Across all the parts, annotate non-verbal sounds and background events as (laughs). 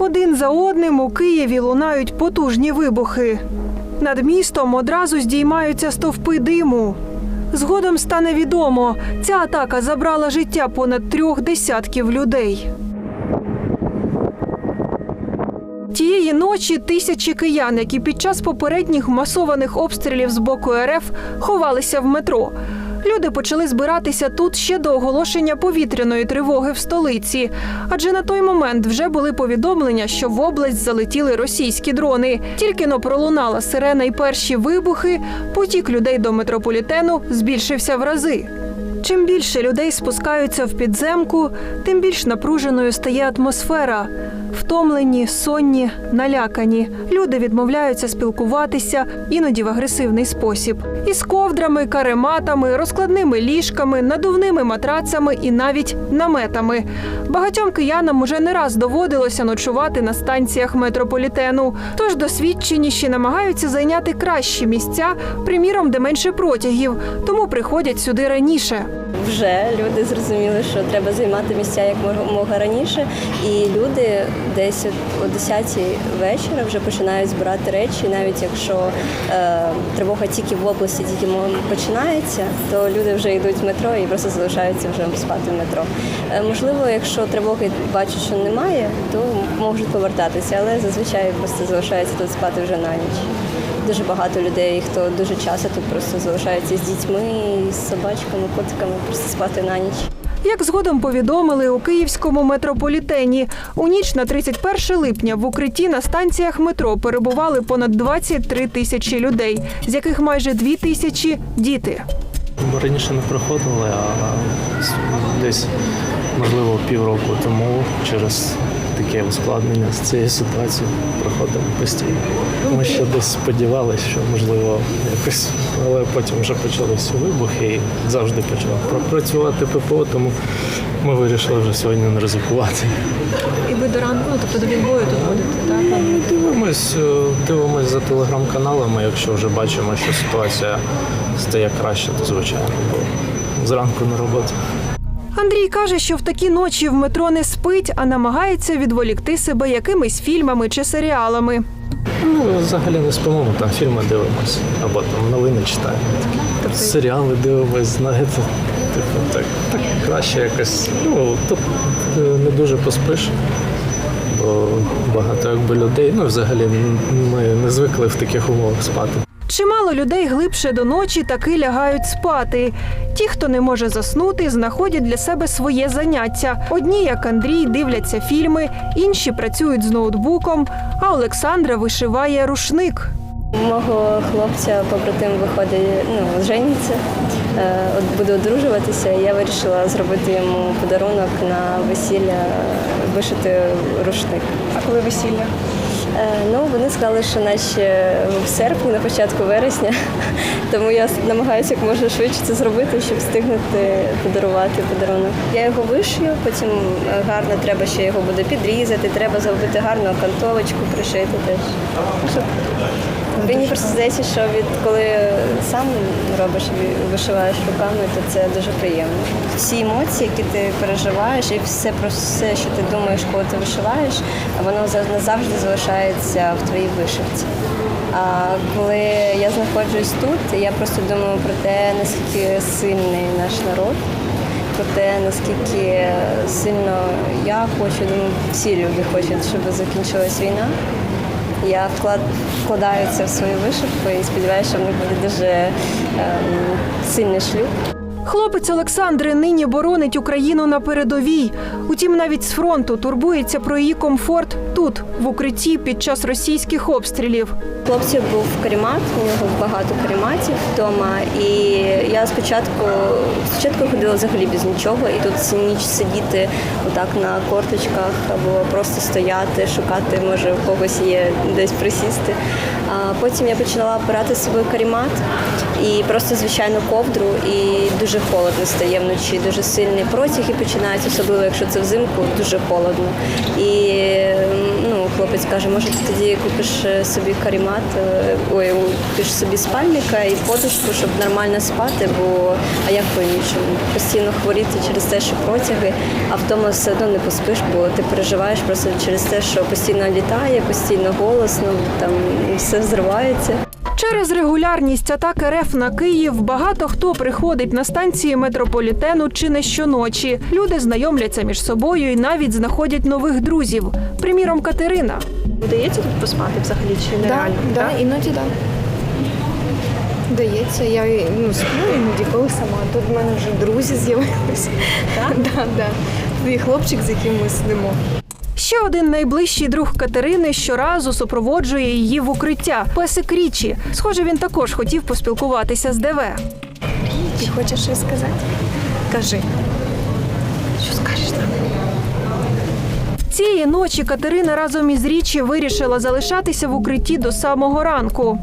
Один за одним у Києві лунають потужні вибухи. Над містом одразу здіймаються стовпи диму. Згодом стане відомо, ця атака забрала життя понад трьох десятків людей. Тієї ночі тисячі киян, які під час попередніх масованих обстрілів з боку РФ ховалися в метро. Люди почали збиратися тут ще до оголошення повітряної тривоги в столиці, адже на той момент вже були повідомлення, що в область залетіли російські дрони. Тільки но пролунала сирена й перші вибухи, потік людей до метрополітену збільшився в рази. Чим більше людей спускаються в підземку, тим більш напруженою стає атмосфера. Втомлені, сонні, налякані. Люди відмовляються спілкуватися, іноді в агресивний спосіб. Із ковдрами, карематами, розкладними ліжками, надувними матрацами і навіть наметами. Багатьом киянам уже не раз доводилося ночувати на станціях метрополітену. Тож досвідченіші намагаються зайняти кращі місця, приміром, де менше протягів, тому приходять сюди раніше. Вже люди зрозуміли, що треба займати місця як мога раніше, і люди десь о 10 вечора вже починають збирати речі. Навіть якщо е, тривога тільки в області, тільки починається, то люди вже йдуть в метро і просто залишаються вже спати в метро. Е, можливо, якщо тривоги бачать, що немає, то можуть повертатися, але зазвичай просто залишаються тут спати вже на ніч. Дуже багато людей, хто дуже часто тут просто залишається з дітьми, з собачками, котиками, просто спати на ніч. Як згодом повідомили у київському метрополітені, у ніч на 31 липня в укритті на станціях метро перебували понад 23 тисячі людей, з яких майже 2 тисячі діти. Ми раніше не проходили, а десь, можливо, півроку тому через таке ускладнення з цією ситуацією проходимо постійно. Ми ще десь сподівалися, що можливо якось, але потім вже почалися вибухи і завжди почало пр- працювати ППО, тому ми вирішили вже сьогодні не ризикувати. І ви до ранку, ну тобто до відбою тут будете, так? Дивимось, е, дивимось за телеграм-каналами, якщо вже бачимо, що ситуація стає краще, то звичайно, бо зранку на роботу. Андрій каже, що в такі ночі в метро не спить, а намагається відволікти себе якимись фільмами чи серіалами. Ну, взагалі не спимо, ми там фільми дивимося, або там новини читаємо. Такі. Серіали дивимось, знаєте. Типу, так, так краще якось. Ну, тут е, не дуже поспиш, бо багато якби людей. Ну, взагалі, ми не звикли в таких умовах спати. Чимало людей глибше до ночі таки лягають спати. Ті, хто не може заснути, знаходять для себе своє заняття. Одні, як Андрій, дивляться фільми, інші працюють з ноутбуком, а Олександра вишиває рушник. У Мого хлопця побратим виходить, ну, жениться, е, буде одружуватися. і Я вирішила зробити йому подарунок на весілля, вишити рушник. А коли весілля? Е, Ну, вони сказали, що наче в серпні, на початку вересня. (laughs) Тому я намагаюся як можна швидше це зробити, щоб встигнути подарувати подарунок. Я його вишию, потім е, гарно треба ще його буде підрізати, треба зробити гарну окантовочку, пришити теж. Мені просто здається, що від коли сам робиш вишиваєш руками, то це дуже приємно. Всі емоції, які ти переживаєш, і все про все, що ти думаєш, коли ти вишиваєш, воно за- назавжди залишається в твоїй вишивці. А коли я знаходжусь тут, я просто думаю про те, наскільки сильний наш народ, про те, наскільки сильно я хочу, думаю, всі люди хочуть, щоб закінчилась війна. Я вклад, вкладаю це в свою вишивку і сподіваюся, що в них буде дуже ем, сильний шлюб. Хлопець Олександри нині боронить Україну на передовій. Утім, навіть з фронту турбується про її комфорт тут, в укритті під час російських обстрілів. Хлопців був карімат, у нього багато каріматів вдома. І я спочатку спочатку ходила взагалі без нічого, і тут ніч сидіти отак на корточках або просто стояти, шукати, може у когось є десь присісти. А потім я почала брати з собою карімат і просто звичайну ковдру, і дуже дуже холодно стає вночі, дуже сильний протяг і починається, особливо якщо це взимку, дуже холодно. І ну, хлопець каже, може ти тоді купиш е, собі карімат, е, ой, купиш собі спальника і подушку, щоб нормально спати, бо а як по-іншому? Постійно хворіти через те, що протяги, а вдома все одно не поспиш, бо ти переживаєш просто через те, що постійно літає, постійно голосно, там все взривається. Через регулярність атак РФ на Київ багато хто приходить на станції метрополітену чи не щоночі. Люди знайомляться між собою і навіть знаходять нових друзів. Приміром, Катерина. Вдається тут поспати взагалі чи Да, нереально? да, іноді так. Дається, я ну, сплю іноді коли сама. Тут в мене вже друзі з'явилися. Так? (laughs) Да, да. Твій хлопчик, з яким ми сидимо. Ще один найближчий друг Катерини щоразу супроводжує її в укриття. Песик Річі. Схоже, він також хотів поспілкуватися з ДВ. Ти хочеш щось сказати? Кажи. Що скажеш нам? Цієї ночі Катерина разом із Річі вирішила залишатися в укритті до самого ранку.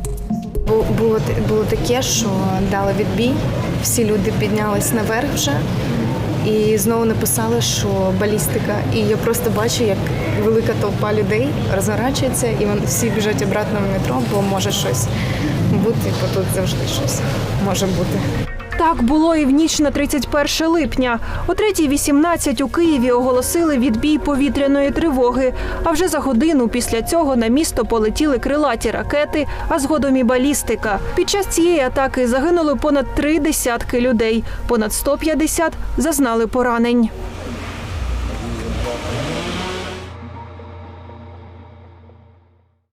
Бу- Було, те- було таке, що дали відбій, всі люди піднялись наверх вже і знову написали, що балістика. І я просто бачу, як велика толпа людей розворачується, і вони всі біжать обратно в метро, бо може щось бути, бо тут завжди щось може бути. Так було і в ніч на 31 липня. О 3.18 у Києві оголосили відбій повітряної тривоги. А вже за годину після цього на місто полетіли крилаті ракети, а згодом і балістика. Під час цієї атаки загинули понад три десятки людей. Понад 150 зазнали поранень.